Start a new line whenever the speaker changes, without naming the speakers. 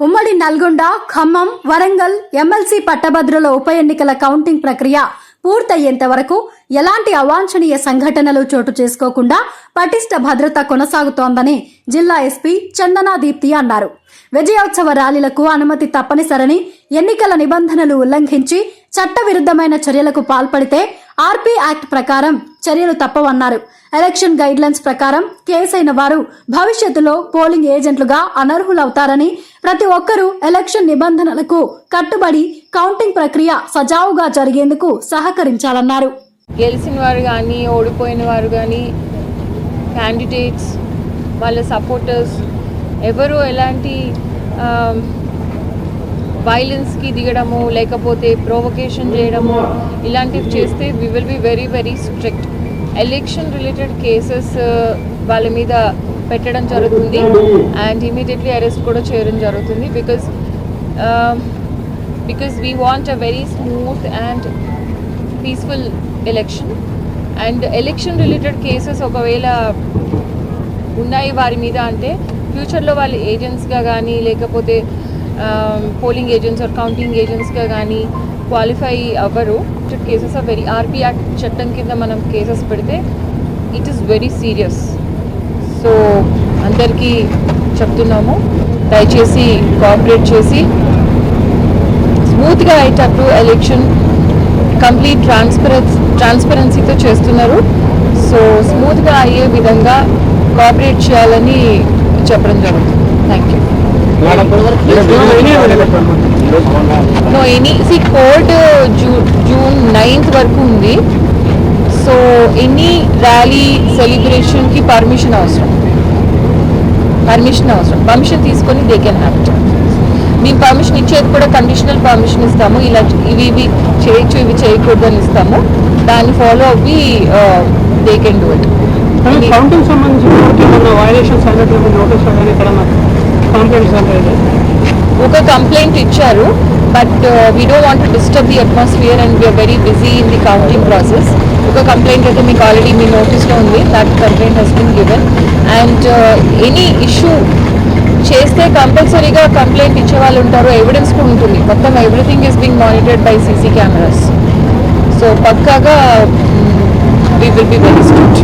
ఉమ్మడి నల్గొండ ఖమ్మం వరంగల్ ఎమ్మెల్సీ పట్టభద్రుల ఉప ఎన్నికల కౌంటింగ్ ప్రక్రియ పూర్తయ్యేంత వరకు ఎలాంటి అవాంఛనీయ సంఘటనలు చోటు చేసుకోకుండా పటిష్ట భద్రత కొనసాగుతోందని జిల్లా ఎస్పీ చందనా దీప్తి అన్నారు. విజయోత్సవ ర్యాలీలకు అనుమతి తప్పనిసరని ఎన్నికల నిబంధనలు ఉల్లంఘించి చట్టవిరుద్ధమైన చర్యలకు పాల్పడితే ఆర్పీ యాక్ట్ ప్రకారం చర్యలు తప్పవన్నారు. ఎలక్షన్ గైడ్లైన్స్ ప్రకారం కేసైన వారు భవిష్యత్తులో పోలింగ్ ఏజెంట్లుగా అనర్హులవుతారని ప్రతి ఒక్కరూ ఎలక్షన్ నిబంధనలకు కట్టుబడి కౌంటింగ్ ప్రక్రియ సజావుగా జరిగేందుకు సహకరించాలన్నారు.
గెలిచిన వారు కానీ ఓడిపోయిన వారు కానీ క్యాండిడేట్స్ వాళ్ళ సపోర్టర్స్ ఎవరు ఎలాంటి వైలెన్స్కి దిగడము లేకపోతే ప్రొవొకేషన్ చేయడము ఇలాంటివి చేస్తే we will be very very strict election related cases వాళ్ళ మీద పెట్టడం జరుగుతుంది అండ్ ఇమీడియట్లీ అరెస్ట్ కూడా చేయడం జరుగుతుంది because because we want a very smooth and peaceful election and election related cases ఒకవేళ ఉన్నాయి వారి మీద అంటే ఫ్యూచర్లో వాళ్ళు ఏజెంట్స్గా కానీ లేకపోతే పోలింగ్ ఏజెంట్స్ ఆర్ కౌంటింగ్ ఏజెంట్స్గా కానీ క్వాలిఫై అవ్వరు. Cases are very RP act చట్టం కింద మనం కేసెస్ పెడితే it is very serious so అందరికీ చెప్తున్నాము. దయచేసి కోఆపరేట్ చేసి స్మూత్గా అయ్యేటట్టు ఎలక్షన్ కంప్లీట్ ట్రాన్స్పరెన్స్ ట్రాన్స్పరెన్సీతో చేస్తున్నారు. సో స్మూత్గా అయ్యే విధంగా కోఆపరేట్ చేయాలని చెప్పడం జరుగుతుంది. Thank you no any C code June June ninth వరకు ఉంది. సో ఎనీ ర్యాలీ సెలబ్రేషన్కి పర్మిషన్ అవసరం. పర్మిషన్ అవసరం. పర్మిషన్ తీసుకొని దే కెన్ హ్యావ్ మేము పర్మిషన్ ఇచ్చేది కూడా కండిషనల్ పర్మిషన్ ఇస్తాము. ఇలా ఇవి ఇవి చేయొచ్చు ఇవి చేయకూడదు అని ఇస్తాము. దాన్ని ఫాలో అవ్వి దే కెన్ డూ ఇట్
సంబంధించి
ఒక కంప్లైంట్ ఇచ్చారు but we don't want to disturb the atmosphere and we are very busy in the counting process ఒక కంప్లైంట్ అయితే మీకు ఆల్రెడీ మీ నోటీస్లో ఉంది that complaint has been given and any issue చేస్తే కంపల్సరీగా కంప్లైంట్ ఇచ్చే వాళ్ళు ఉంటారు ఎవిడెన్స్ కూడా ఉంటుంది. మొత్తం everything is being monitored by CC cameras so పక్కాగా we will be very strict